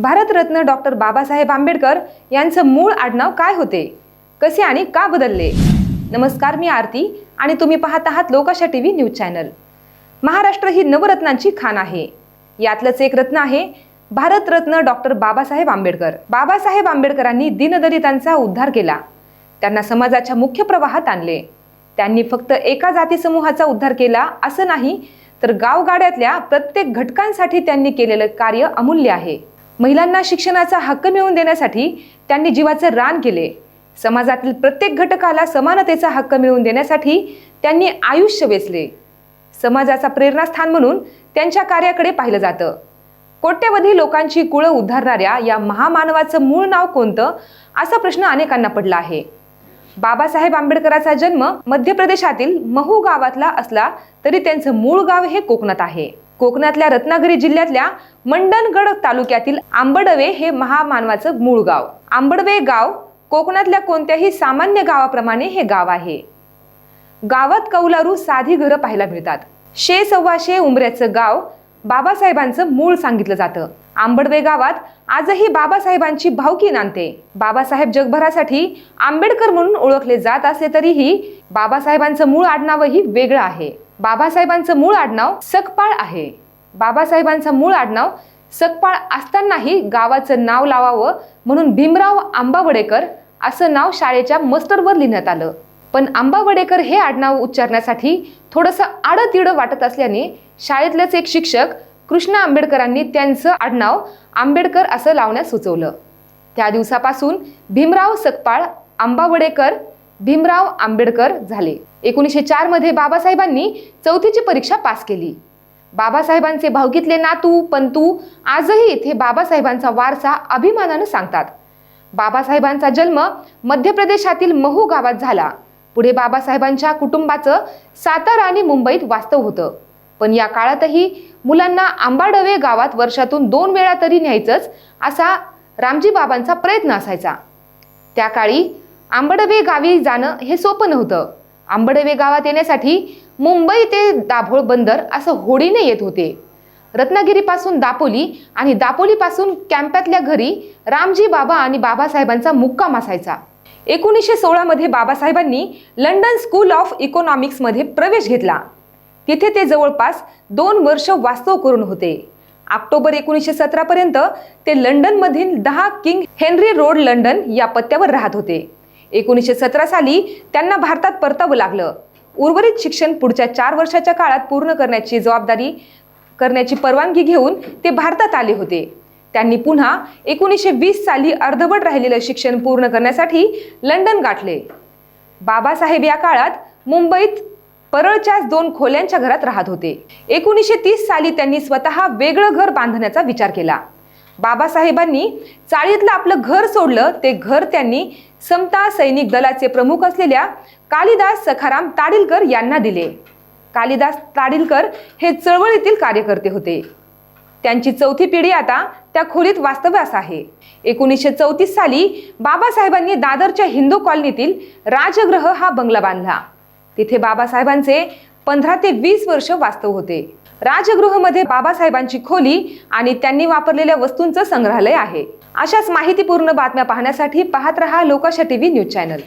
Bharat Ratna doctor Babasaheb Ambedkar यांचं मूळ आडनाव काय होते? कसे आणि का बदलले? नमस्कार मी आरती आणि तुम्ही पाहत आहात Lokasha T V news channel. Maharashtra ही नवरत्नांची खाण आहे. यातलंच एक रत्न आहे भारतरत्न डॉक्टर बाबासाहेब आंबेडकर. बाबासाहेब आंबेडकरांनी दीनदलितांचा उद्धार केला. त्यांना समाजाच्या मुख्य प्रवाहात आणले. त्यांनी फक्त एका जाती समूहाचा उद्धार केला असं नाही तर गावगाड्यातल्या प्रत्येक घटकांसाठी त्यांनी केलेलं कार्य अमूल्य आहे. महिलांना शिक्षणाचा हक्क मिळवून देण्यासाठी त्यांनी जीवाचं रान केले. समाजातील प्रत्येक घटकाला समानतेचा हक्क मिळवून देण्यासाठी त्यांनी आयुष्य वेचले. समाजाचा प्रेरणास्थान म्हणून त्यांच्या कार्याकडे पाहिलं जातं. कोट्यवधी लोकांची कुळं उद्धारणाऱ्या या महामानवाचं मूळ नाव कोणतं असा प्रश्न अनेकांना पडला आहे. बाबासाहेब आंबेडकराचा जन्म मध्य प्रदेशातील महू गावातला असला तरी त्यांचं मूळ गाव हे कोकणात आहे. कोकणातल्या रत्नागिरी जिल्ह्यातल्या मंडणगड तालुक्यातील आंबडवे हे महामानवाचं मूळ गाव. आंबडवे गाव कोकणातल्या कोणत्याही सामान्य गावाप्रमाणे हे गाव आहे. गावात कौलारू साधी घरं पाहायला मिळतात. शे सव्वाशे उंबऱ्याचं गाव बाबासाहेबांचं मूळ सांगितलं जातं. आंबडवे गावात आजही बाबासाहेबांची भावकी नांदते. बाबासाहेब जगभरासाठी आंबेडकर म्हणून ओळखले जात असले तरीही बाबासाहेबांचं मूळ आडनावही वेगळं आहे. बाबासाहेबांचं मूळ आडनाव सकपाळ आहे. बाबासाहेबांचं मूळ आडनाव सकपाळ असतानाही गावाचं नाव लावावं म्हणून भीमराव आंबावडेकर असं नाव शाळेच्या मस्टरवर लिहिण्यात आलं. पण आंबावडेकर हे आडनाव उच्चारण्यासाठी थोडंसं आडतिडं वाटत असल्याने शाळेतलेच एक शिक्षक कृष्ण आंबेडकरांनी त्यांचं आडनाव आंबेडकर असं लावण्यास सुचवलं. त्या दिवसापासून भीमराव सकपाळ आंबावडेकर भीमराव आंबेडकर झाले. एकोणीसशे चारमध्ये बाबासाहेबांनी चौथीची परीक्षा पास केली. बाबासाहेबांचे भावकीतले नातू पंतू आजही इथे बाबासाहेबांचा वारसा अभिमानानं सांगतात. बाबासाहेबांचा जन्म मध्य प्रदेशातील महू गावात झाला. पुढे बाबासाहेबांच्या कुटुंबाचं सातारा आणि मुंबईत वास्तव होतं. पण या काळातही मुलांना आंबाडवे गावात वर्षातून दोन वेळा तरी न्यायचंच असा रामजी बाबांचा प्रयत्न असायचा. त्या काळी आंबडवे गावी जाणं हे सोपं नव्हतं. आंबडवे गावात येण्यासाठी मुंबई ते दाभोळ बंदर असं होडीने येत होते. रत्नागिरीपासून दापोली आणि दापोलीपासून कॅम्पातल्या घरी रामजी बाबा आणि बाबासाहेबांचा मुक्काम असायचा. एकोणीसशे सोळामध्ये बाबासाहेबांनी लंडन स्कूल ऑफ इकॉनॉमिक्समध्ये प्रवेश घेतला. तिथे ते जवळपास दोन वर्ष वास्तव करून होते. ऑक्टोबर एकोणीसशे सतरापर्यंत ते लंडनमधील दहा किंग हेनरी रोड लंडन या पत्त्यावर राहत होते. एकोणीसशे सतरा साली त्यांना भारतात परतावं लागलं. उर्वरित शिक्षण पुढच्या चार वर्षाच्या काळात पूर्ण करण्याची जबाबदारी करण्याची परवानगी घेऊन ते भारतात आले होते. त्यांनी पुन्हा एकोणीसशे वीस साली अर्धवट राहिलेलं शिक्षण पूर्ण करण्यासाठी लंडन गाठले. बाबासाहेब या काळात मुंबईत परळच्याच दोन खोल्यांच्या घरात राहत होते. एकोणीसशे तीस साली त्यांनी स्वतः वेगळं घर बांधण्याचा विचार केला. बाबासाहेबांनी चाळीतलं आपलं घर सोडलं. ते घर त्यांनी समता सैनिक दलाचे प्रमुख असलेल्या कालिदास सखाराम ताडिलकर यांना दिले. कालिदास ताडिलकर हे चळवळीतील कार्यकर्ते होते. त्यांची चौथी पिढी आता त्या खोलीत वास्तव्यास आहे. एकोणीसशे चौतीस साली बाबासाहेबांनी दादरच्या हिंदू कॉलनीतील राजगृह हा बंगला बांधला. तिथे बाबासाहेबांचे पंधरा ते वीस वर्ष वास्तव होते. राजगृहमध्ये बाबासाहेबांची खोली आणि त्यांनी वापरलेल्या वस्तूंचं संग्रहालय आहे. अशाच माहितीपूर्ण बातम्या पाहण्यासाठी पाहत रहा लोकाशा टीव्ही न्यूज चॅनल.